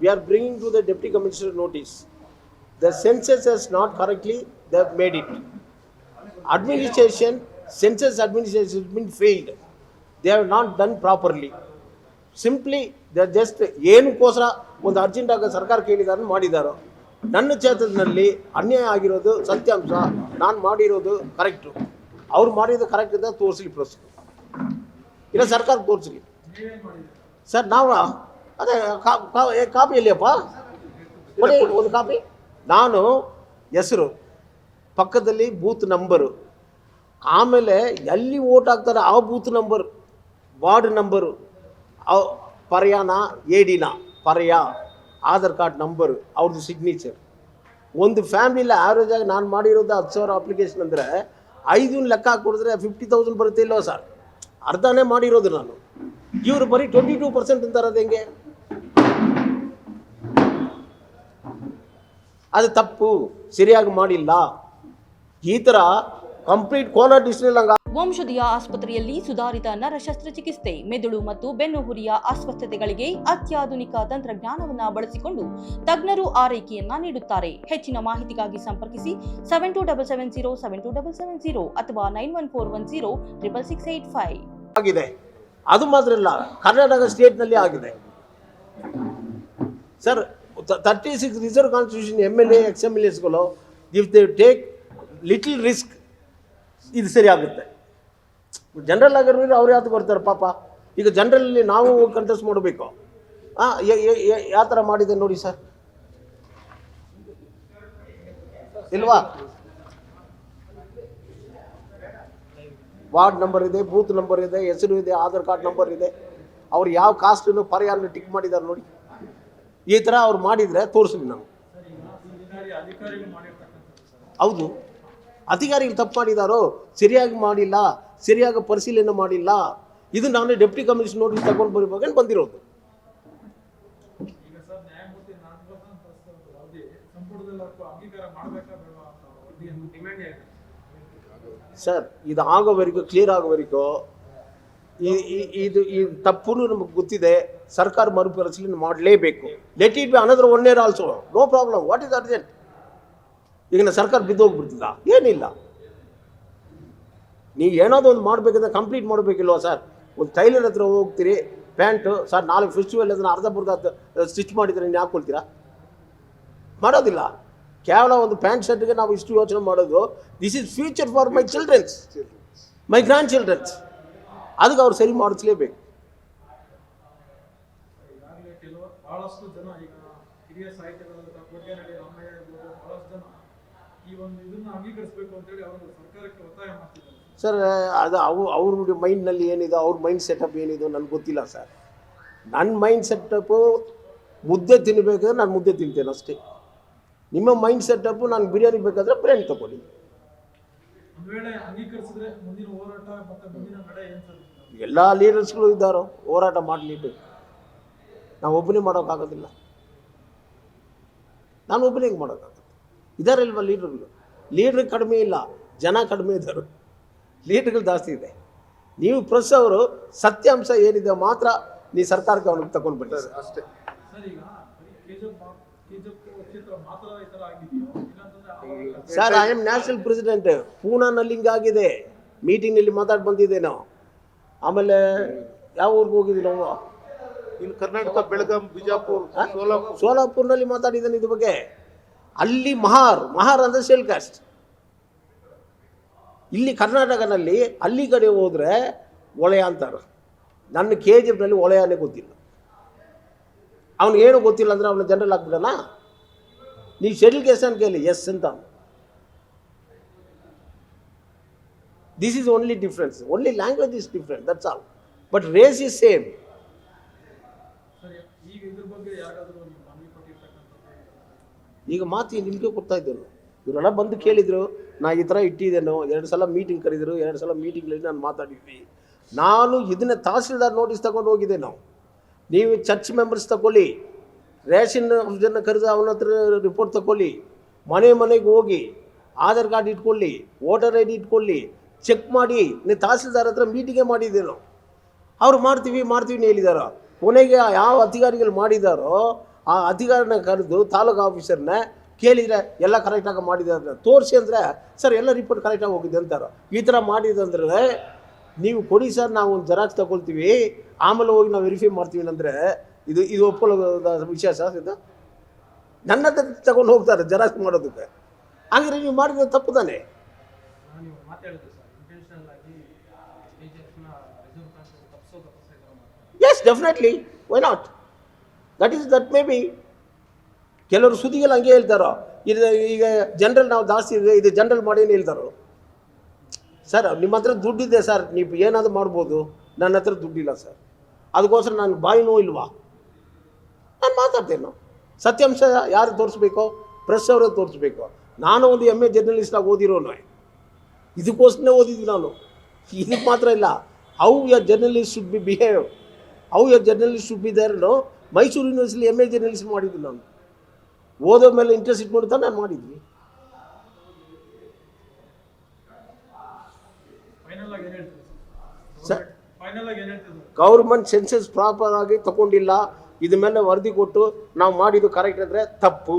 we are bringing to the deputy commissioner notice. The census has not correctly, they have made it. Administration, census administration has been failed. They have not done properly. Simply the just ಏನಕ್ಕೋಸ್ಕರ ಒಂದು urgent ಆಗ ಸರ್ಕಾರ ಕೇಳಿದಾರೆ ಮಾಡಿದಾರೋ ನನ್ನ ಕ್ಷೇತ್ರದಲ್ಲಿ ಅನ್ಯಾಯ ಆಗಿರೋದು ಸತ್ಯಾಂಶ ನಾನು ಮಾಡಿರೋದು ಕರೆಕ್ಟು ಅವ್ರು ಮಾಡಿರೋದು ಕರೆಕ್ಟ್ ಅಂತ ತೋರಿಸ್ಲಿ ಪ್ಲಸ್ ಇಲ್ಲ ಸರ್ಕಾರ ತೋರಿಸ್ಲಿ ಸರ್ ನಾವು ಅದೇ ಕಾಪಿ ಎಲ್ಲಿಯಪ್ಪ? ಕೊಡಿ ಒಂದು ಕಾಪಿ. ನಾನು ಹೆಸರು ಪಕ್ಕದಲ್ಲಿ ಬೂತ್ ನಂಬರು. ಆಮೇಲೆ ಎಲ್ಲಿ ಓಟ್ ಹಾಕ್ತಾರೆ ಆ ಬೂತ್ ನಂಬರ್ ವಾರ್ಡ್ ನಂಬರು ಅವ್ ಪರ್ಯಾನ ಏಡಿನ ಪರ್ಯ ಆಧಾರ್ ಕಾರ್ಡ್ ನಂಬರು ಅವ್ರದ್ದು ಸಿಗ್ನೇಚರ್ ಒಂದು ಫ್ಯಾಮಿಲಿಲಿ ಆವ್ರೇಜ್ ಆಗಿ ನಾನು ಮಾಡಿರೋದು ಹತ್ತು ಸಾವಿರ ಅಪ್ಲಿಕೇಶನ್ ಅಂದರೆ ಐದು ಲೆಕ್ಕ ಹಾಕಿದ್ರೆ ಫಿಫ್ಟಿ ತೌಸಂಡ್ ಬರುತ್ತೆ ಇಲ್ಲವೋ ಸರ್ ಅರ್ಧನೇ ಮಾಡಿರೋದು ನಾನು. ಇವರು ಬರೀ ಟ್ವೆಂಟಿ ಟೂ ಪರ್ಸೆಂಟ್ ಅಂತಾರದು ಹೆಂಗೆ? ಅದು ತಪ್ಪು ಸರಿಯಾಗಿ ಮಾಡಿಲ್ಲ. ಈ ಥರ ಕಂಪ್ಲೀಟ್ ಕೋಲಾರ ಡಿಸ್ಟ್ರಿಕ್ಟ್ ವಂಶದಿಯ ಆಸ್ಪತ್ರೆಯಲ್ಲಿ ಸುಧಾರಿತ ನರ ಶಸ್ತ್ರಚಿಕಿತ್ಸೆ ಮೆದುಳು ಮತ್ತು ಬೆನ್ನುಹುರಿಯ ಅಸ್ವಸ್ಥತೆಗಳಿಗೆ ಅತ್ಯಾಧುನಿಕ ತಂತ್ರಜ್ಞಾನವನ್ನು ಬಳಸಿಕೊಂಡು ತಜ್ಞರು ಆರೈಕೆಯನ್ನ ನೀಡುತ್ತಾರೆ. ಹೆಚ್ಚಿನ ಮಾಹಿತಿಗಾಗಿ ಸಂಪರ್ಕಿಸಿ seven two double seven zero seven two double seven zero ಅಥವಾ nine one four one zero triple six eight five ಆಗಿದೆ. ಅದು ಮಾತ್ರ ಇಲ್ಲ ಕರ್ನಾಟಕ ಸ್ಟೇಟ್ನಲ್ಲಿ ಆಗಿದೆ. Sir thirty six reserve constitution M L A X M L ಎಸ್ಗಳು if they take little risk ಇದು ಸರಿ ಆಗುತ್ತೆ. ಜನರಲ್ ಆಗಿರೋರು ಅವ್ರು ಯಾವ್ದು ಬರ್ತಾರೆ ಪಾಪ? ಈಗ ಜನರಲ್ಲಿ ನಾವು ಕಂಟೆಸ್ಟ್ ಮಾಡಬೇಕು. ಹಾಂ ಯಾವ ಥರ ಮಾಡಿದೆ ನೋಡಿ ಸರ್ ಇಲ್ವಾ? ವಾರ್ಡ್ ನಂಬರ್ ಇದೆ ಬೂತ್ ನಂಬರ್ ಇದೆ ಹೆಸರು ಇದೆ ಆಧಾರ್ ಕಾರ್ಡ್ ನಂಬರ್ ಇದೆ. ಅವ್ರು ಯಾವ ಕಾಸ್ಟನ್ನು ಪರಿಹಾರ ಟಿಕ್ ಮಾಡಿದ್ದಾರೆ ನೋಡಿ. ಈ ಥರ ಅವ್ರು ಮಾಡಿದರೆ ತೋರಿಸ್ಲಿ ನಾವು ಹೌದು. ಅಧಿಕಾರಿಗಳು ತಪ್ಪು ಮಾಡಿದಾರೋ, ಸರಿಯಾಗಿ ಮಾಡಿಲ್ಲ, ಸರಿಯಾಗಿ ಪರಿಶೀಲನೆ ಮಾಡಿಲ್ಲ, ಇದು ನಾನು ಡೆಪ್ಟಿ ಕಮಿಷನ್ ನೋಟಿಸ್ ತಗೊಂಡು ಬರಬೇಕಂತ ಬಂದಿರೋದು. ಸರ್, ಇದು ಆಗೋವರೆಗೂ ಕ್ಲಿಯರ್ ಆಗೋವರೆಗೂ ಇದು ಈ ತಪ್ಪು ನಮಗೆ ಗೊತ್ತಿದೆ. ಸರ್ಕಾರ ಮರುಪರಿಶೀಲನೆ ಮಾಡಲೇಬೇಕು. Let it be another one year also no problem what is urgent ಈಗ ನಾ ಸರ್ಕಾರ ಬಿದ್ದೋಗ್ಬಿಡ್ತಿಲ್ಲ ಏನಿಲ್ಲ. ನೀವು ಏನಾದರೂ ಒಂದು ಮಾಡಬೇಕಂದ್ರೆ ಕಂಪ್ಲೀಟ್ ಮಾಡಬೇಕಿಲ್ವಾ ಸರ್? ಒಂದು ಟೈಲರ್ ಹತ್ರ ಹೋಗ್ತೀರಿ ಪ್ಯಾಂಟು ಸರ್, ನಾಲ್ಕು ಫೆಸ್ಟಿವಲ್ ಅದನ್ನು ಅರ್ಧ ಬರ್ಧ ಸ್ಟಿಚ್ ಮಾಡಿದರೆ ನೀವು ಹಾಕ್ಕೊಳ್ತೀರಾ ಮಾಡೋದಿಲ್ಲ. ಕೇವಲ ಒಂದು ಪ್ಯಾಂಟ್ ಶರ್ಟ್ಗೆ ನಾವು ಇಷ್ಟು ಯೋಚನೆ ಮಾಡೋದು this is future for my childrens my grand childrens ಅದಕ್ಕೆ ಅವ್ರು ಸರಿ ಮಾಡಿಸ್ಲೇಬೇಕು. ಈಗಾಗಲೇ ಬಹಳಷ್ಟು ಜನ ಈಗ ಹಿರಿಯ ಸಾಹಿತ್ಯಗಳಾದ ಕೋಟ್ಯಾನಹಳ್ಳಿ ರಾಮಯ್ಯ ಇರ್ಬೋದು ಬಹಳಷ್ಟು ಜನ ಈ ಒಂದು ಇದನ್ನ ಅಂಗೀಕರಿಸಬೇಕು ಅಂತೇಳಿ ಅವರು ಸರ್ಕಾರಕ್ಕೆ ಒತ್ತಾಯ ಮಾಡ್ತಿದ್ದಾರೆ. ಸರ್ ಅದು ಅವು ಅವ್ರ ಮೈಂಡ್ನಲ್ಲಿ ಏನಿದೆ ಅವ್ರ ಮೈಂಡ್ ಸೆಟಪ್ ಏನಿದೆ ನನಗೆ ಗೊತ್ತಿಲ್ಲ ಸರ್. ನನ್ನ ಮೈಂಡ್ ಸೆಟಪ್ಪು ಮುದ್ದೆ ತಿನ್ನಬೇಕಾದ್ರೆ ನಾನು ಮುದ್ದೆ ತಿಂತೇನೆ ಅಷ್ಟೇ. ನಿಮ್ಮ ಮೈಂಡ್ ಸೆಟಪ್ಪು ನಾನು ಬಿರಿಯಾನಿ ಬೇಕಾದರೆ ಬಿರಿಯಾನಿ ತಗೊಳ್ಳಿ. ಎಲ್ಲ ಲೀಡರ್ಸ್ಗಳು ಇದ್ದಾರೋ ಹೋರಾಟ ಮಾಡಲಿಟ್ಟು ನಾವು ಒಬ್ಬನೇ ಮಾಡೋಕ್ಕಾಗೋದಿಲ್ಲ ನಾನು ಒಬ್ಬನೇ ಹೆಂಗೆ ಮಾಡೋಕ್ಕಾಗುತ್ತೆ ಇದ್ದಾರೆ ಇಲ್ವಾ ಲೀಡ್ರುಗಳು ಲೀಡ್ರ್ ಕಡಿಮೆ ಇಲ್ಲ ಜನ ಕಡಿಮೆ ಇದ್ದಾರೆ ಲೀಡ್ರ್ಗಳು ಜಾಸ್ತಿ ಇದೆ. ನೀವು ಪ್ರೆಸ್ ಅವರು ಸತ್ಯಾಂಶ ಏನಿದೆ ಮಾತ್ರ ನೀ ಸರ್ಕಾರಕ್ಕೆ ಅವ್ನಿಗೆ ತಗೊಂಡು ಬನ್ನಿ ಸರ್. ಅಷ್ಟೇ. Sir I am national president ಪೂನಾನಲ್ಲಿ ಹಿಂಗಾಗಿದೆ ಮೀಟಿಂಗ್ನಲ್ಲಿ ಮಾತಾಡಿ ಬಂದಿದ್ದೆ ನಾವು ಆಮೇಲೆ ಯಾವ ಊರಿಗೆ ಹೋಗಿದ್ವಿ ನಾವು ಇನ್ನು ಕರ್ನಾಟಕ ಬೆಳಗಾಂ ಬಿಜಾಪುರ್ ಸೋಲಾಪುರ್. ಸೋಲಾಪುರ್ನಲ್ಲಿ ಮಾತಾಡಿದ್ದಾನೆ ಇದ್ರ ಬಗ್ಗೆ? ಅಲ್ಲಿ ಮಹಾರ್ ಮಹಾರ್ ಅಂದ್ರೆ ಸೇಲ್ ಕಾಸ್ಟ್ ಇಲ್ಲಿ ಕರ್ನಾಟಕನಲ್ಲಿ ಅಲ್ಲಿ ಕಡೆ ಹೋದ್ರೆ ಒಳೆಯ ಅಂತಾರೆ. ನನ್ನ ಕೆ ಜಿ ಎಫ್ನಲ್ಲಿ ಒಳೆಯನೇ ಗೊತ್ತಿಲ್ಲ. ಅವನಿಗೇನು ಗೊತ್ತಿಲ್ಲ ಅಂದ್ರೆ ಅವನ ಜನರಲ್ ಆಗ್ಬಿಡಲ್ಲ ನೀವು ಶೆಡ್ಯೂಲ್ ಕೇಸ್ ಅಂತ ಕೇಳಿ ಎಸ್ ಅಂತ this is only difference only language is different that's all but race is same sir ಈಗ ಇದ್ರ ಬಗ್ಗೆ ಯಾರಾದರೂ ನೀವು ಮನವಿ ಕೊಟ್ಟಿರ್ತಕ್ಕಂಥದ್ದು ಈಗ ಮಾತು ನಿಮಗೆ ಕೊಡ್ತಾ ಇದ್ದೇನೆ. ಇವರೆಲ್ಲ ಬಂದು ಕೇಳಿದರು, ನಾ ಈ ಥರ ಇಟ್ಟಿದ್ದೇನು, ಎರಡು ಸಲ ಮೀಟಿಂಗ್ ಕರೆದರು, ಎರಡು ಸಲ ಮೀಟಿಂಗ್ನಲ್ಲಿ ನಾನು ಮಾತಾಡಿದ್ವಿ. ನಾನು ಇದನ್ನ ತಹಸೀಲ್ದಾರ್ ನೋಟಿಸ್ ತಗೊಂಡು ಹೋಗಿದ್ದೆ ನಾವು. ನೀವು ಚರ್ಚ್ ಮೆಂಬರ್ಸ್ ತಗೊಳ್ಳಿ, ರೇಷನ್ ಜನ ಕರೆದು ಅವನ ಹತ್ರ ರಿಪೋರ್ಟ್ ತಗೊಳ್ಳಿ, ಮನೆ ಮನೆಗೆ ಹೋಗಿ, ಆಧಾರ್ ಕಾರ್ಡ್ ಇಟ್ಕೊಳ್ಳಿ ವೋಟರ್ ಐ ಡಿ ಇಟ್ಕೊಳ್ಳಿ ಚೆಕ್ ಮಾಡಿ ನೀವು ತಹಸೀಲ್ದಾರ್ ಹತ್ರ ಮೀಟಿಂಗೇ ಮಾಡಿದ್ದೆ ನಾವು. ಅವ್ರು ಮಾಡ್ತೀವಿ ಮಾಡ್ತೀವಿ ಹೇಳಿದಾರ ಹೇಳಿದಾರೋ. ಕೊನೆಗೆ ಯಾವ ಅಧಿಕಾರಿಗಳು ಮಾಡಿದಾರೋ ಆ ಅಧಿಕಾರಿನ ಕರೆದು ತಾಲೂಕು ಆಫೀಸರ್ನ ಕೇಳಿದರೆ ಎಲ್ಲ ಕರೆಕ್ಟಾಗಿ ಮಾಡಿದೆ ಅಂತ ತೋರಿಸಿ ಅಂದರೆ ಸರ್ ಎಲ್ಲ ರಿಪೋರ್ಟ್ ಕರೆಕ್ಟಾಗಿ ಹೋಗಿದೆ ಅಂತಾರೆ. ಈ ಥರ ಮಾಡಿದಂದ್ರೆ ನೀವು ಕೊಡಿ ಸರ್ ನಾವು ಒಂದು ಜೆರಾಕ್ಸ್ ತಗೊಳ್ತೀವಿ. ಆಮೇಲೆ ಹೋಗಿ ನಾವು ವೆರಿಫೈ ಮಾಡ್ತೀವಿ ಅಂದರೆ ಇದು ಇದು ಒಪ್ಪಲದ ವಿಷಯ ಸರ್ ಇದು. ನನ್ನ ಹತ್ರ ತಗೊಂಡು ಹೋಗ್ತಾರೆ ಜೆರಾಕ್ಸ್ ಮಾಡೋದಕ್ಕೆ. ಹಾಗಿದ್ರೆ ನೀವು ಮಾಡಿದ ತಪ್ಪು ತಾನೆ? Yes definitely why not that is that may be ಕೆಲವರು ಸುದ್ದಿಗೆಲ್ಲ ಹಂಗೆ ಹೇಳ್ತಾರೋ, ಇದು ಈಗ ಜನರಲ್ ನಾವು ಜಾಸ್ತಿ ಇದೆ, ಇದು ಜನರಲ್ ಮಾಡಿ ಹೇಳ್ತಾರೆ? ಸರ್ ನಿಮ್ಮ ಹತ್ರ ದುಡ್ಡಿದೆ ಸರ್ ನೀವು ಏನಾದರೂ ಮಾಡ್ಬೋದು. ನನ್ನ ಹತ್ರ ದುಡ್ಡಿಲ್ಲ ಸರ್ ಅದಕ್ಕೋಸ್ಕರ ನಾನು ಬಾಯಿನೂ ಇಲ್ವಾ? ನಾನು ಮಾತಾಡ್ತೇನೆ. ಸತ್ಯಾಂಶ ಯಾರು ತೋರಿಸ್ಬೇಕು? ಪ್ರೆಸ್ ಅವರೇ ತೋರಿಸ್ಬೇಕು. ನಾನು ಒಂದು ಎಂ ಎ ಜರ್ನಲಿಸ್ಟಾಗಿ ಓದಿರೋನು. ಇದಕ್ಕೋಸ್ಕರನೇ ಓದಿದ್ವಿ ನಾನು. ಇದಕ್ಕೆ ಮಾತ್ರ ಇಲ್ಲ. How ya journalist should be behave how ya journalist should be ದೇರ್ನು Mysuru university M A journalism ಮಾಡಿದ್ದು ನಾನು. ಓದೋ ಮೇಲೆ ಇಂಟ್ರೆಸ್ಟ್ ಇಟ್ಕೊಂಡು ನಾನು ಮಾಡಿದ್ವಿ. ಗೌರ್ಮೆಂಟ್ ಸೆನ್ಸಸ್ ಪ್ರಾಪರ್ ಆಗಿ ತಗೊಂಡಿಲ್ಲ. ಇದ್ರ ಮೇಲೆ ವರದಿ ಕೊಟ್ಟು ನಾವು ಮಾಡಿದ್ದು ಕರೆಕ್ಟ್ ಅಂದರೆ ತಪ್ಪು.